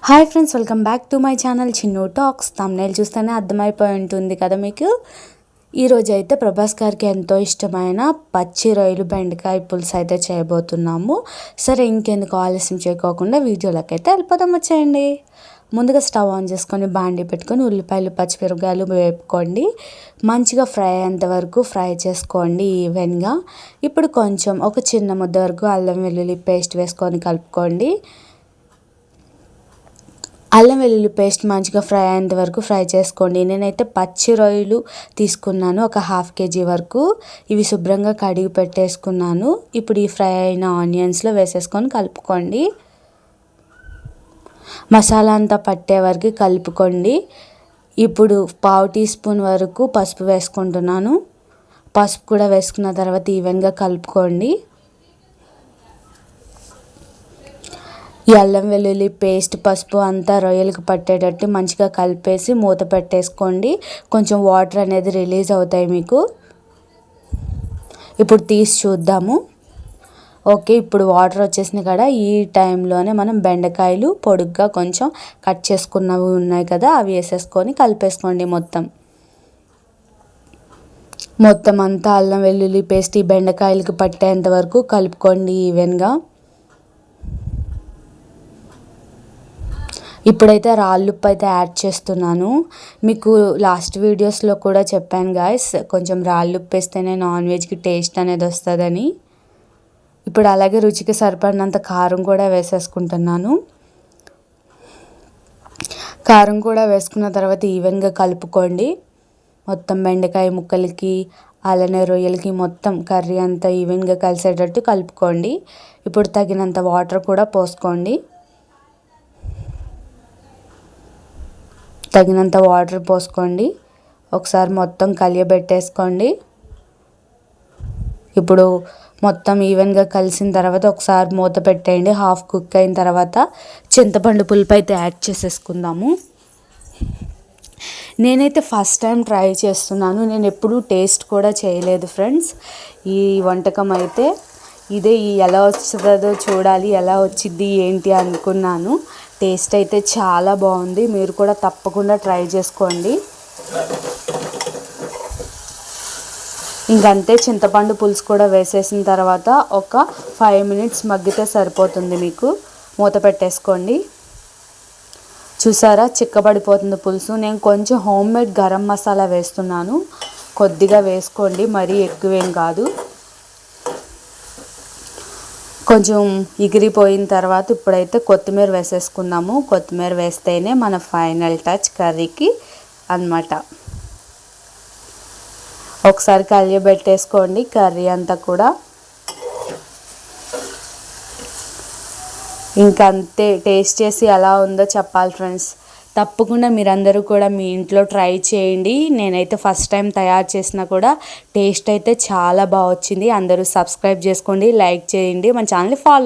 Hi friends welcome back to my channel Chinnu talks. Thumbnail చూస్తేనే అర్థమైపోయి ఉంటుంది కదా మీకు? ఈరోజు అయితే ప్రభాస్ గారికి ఎంతో ఇష్టమైన పచ్చి రొయ్యలు బెండకాయ పులుసు అయితే చేయబోతున్నాము. సరే ఇంకెందుకు ఆలస్యం చేయకోకుండా వీడియోలోకి అయితే వెళ్ళిపోదాం వచ్చేయండి. ముందుగా స్టవ్ ఆన్ చేసుకొని బాండి పెట్టుకొని ఉల్లిపాయలు పచ్చిమిరపకాయలు వేపుకోండి. మంచిగా ఫ్రై అయ్యేంత వరకు ఫ్రై చేసుకోండి ఈవెన్గా. ఇప్పుడు కొంచెం ఒక చిన్న ముద్ద వరకు అల్లం వెల్లుల్లి పేస్ట్ వేసుకొని కలుపుకోండి. అల్లం వెల్లుల్లి పేస్ట్ మంచిగా ఫ్రై అయ్యేంత వరకు ఫ్రై చేసుకోండి. నేనైతే పచ్చి రొయ్యలు తీసుకున్నాను ఒక హాఫ్ కేజీ వరకు. ఇవి శుభ్రంగా కడిగి పెట్టేసుకున్నాను. ఇప్పుడు ఈ ఫ్రై అయిన ఆనియన్స్లో వేసేసుకొని కలుపుకోండి. మసాలా అంతా పట్టే వరకు కలుపుకోండి. ఇప్పుడు పావు టీ స్పూన్ వరకు పసుపు వేసుకుంటున్నాను. పసుపు కూడా వేసుకున్న తర్వాత ఈవెన్గా కలుపుకోండి. ఈ అల్లం వెల్లుల్లి పేస్ట్ పసుపు అంతా రొయ్యలకు పట్టేటట్టు మంచిగా కలిపేసి మూత పెట్టేసుకోండి. కొంచెం వాటర్ అనేది రిలీజ్ అవుతాయి మీకు. ఇప్పుడు తీసి చూద్దాము. ఓకే ఇప్పుడు వాటర్ వచ్చేసినాయి కదా. ఈ టైంలోనే మనం బెండకాయలు పొడుగ్గా కొంచెం కట్ చేసుకున్నవి ఉన్నాయి కదా అవి వేసేసుకొని కలిపేసుకోండి మొత్తం. మొత్తం అంతా అల్లం వెల్లుల్లి పేస్ట్ ఈ బెండకాయలకు పట్టేంత వరకు కలుపుకోండి ఈవెన్గా. ఇప్పుడైతే రాళ్ళుప్పు అయితే యాడ్ చేస్తున్నాను. మీకు లాస్ట్ వీడియోస్లో కూడా చెప్పాను గాయస్ కొంచెం రాళ్ళుప్పు వేస్తేనే నాన్ వెజ్కి టేస్ట్ అనేది వస్తుందని. ఇప్పుడు అలాగే రుచికి సరిపడినంత కారం కూడా వేసేసుకుంటున్నాను. కారం కూడా వేసుకున్న తర్వాత ఈవెన్గా కలుపుకోండి. మొత్తం బెండకాయ ముక్కలకి అలానే రొయ్యలకి మొత్తం కర్రీ అంతా ఈవెన్గా కలిసేటట్టు కలుపుకోండి. ఇప్పుడు తగినంత వాటర్ కూడా పోసుకోండి. తగినంత వాటర్ పోసుకోండి. ఒకసారి మొత్తం కలియబెట్టేసుకోండి. ఇప్పుడు మొత్తం ఈవెన్గా కలిసిన తర్వాత ఒకసారి మూత పెట్టేయండి. హాఫ్ కుక్ అయిన తర్వాత చింతపండు పులుపు అయితే యాడ్ చేసేసుకుందాము. నేనైతే ఫస్ట్ టైం ట్రై చేస్తున్నాను. నేను ఎప్పుడూ టేస్ట్ కూడా చేయలేదు ఫ్రెండ్స్. ఈ వంటకం అయితే ఇదే ఎలా వస్తుందో చూడాలి ఎలా వచ్చింది ఏంటి అనుకున్నాను. టేస్ట్ అయితే చాలా బాగుంది. మీరు కూడా తప్పకుండా ట్రై చేసుకోండి. ఇంకంతే చింతపండు పులుసు కూడా వేసేసిన తర్వాత ఒక ఫైవ్ మినిట్స్ మగ్గితే సరిపోతుంది మీకు. మూత పెట్టేసుకోండి. చూసారా చిక్కబడిపోతుంది పులుసు. నేను కొంచెం హోమ్ మేడ్ గరం మసాలా వేస్తున్నాను. కొద్దిగా వేసుకోండి మరీ ఎక్కువేం కాదు. కొంచెం ఎగిరిపోయిన తర్వాత ఇప్పుడైతే కొత్తిమీర వేసేసుకుందాము. కొత్తిమీర వేస్తేనే మన ఫైనల్ టచ్ కర్రీకి అనమాట ఒకసారి కలియబెట్టేసుకోండి కర్రీ అంతా కూడా. ఇంకంతే టేస్ట్ చేసి ఎలా ఉందో చెప్పాలి ఫ్రెండ్స్. తప్పకుండా మీరందరూ కూడా మీ ఇంట్లో ట్రై చేయండి. నేనైతే ఫస్ట్ టైం తయారు చేసినా కూడా టేస్ట్ అయితే చాలా బాగా వచ్చింది. అందరూ సబ్స్క్రైబ్ చేసుకోండి లైక్ చేయండి. మన ఛానల్ని ఫాలో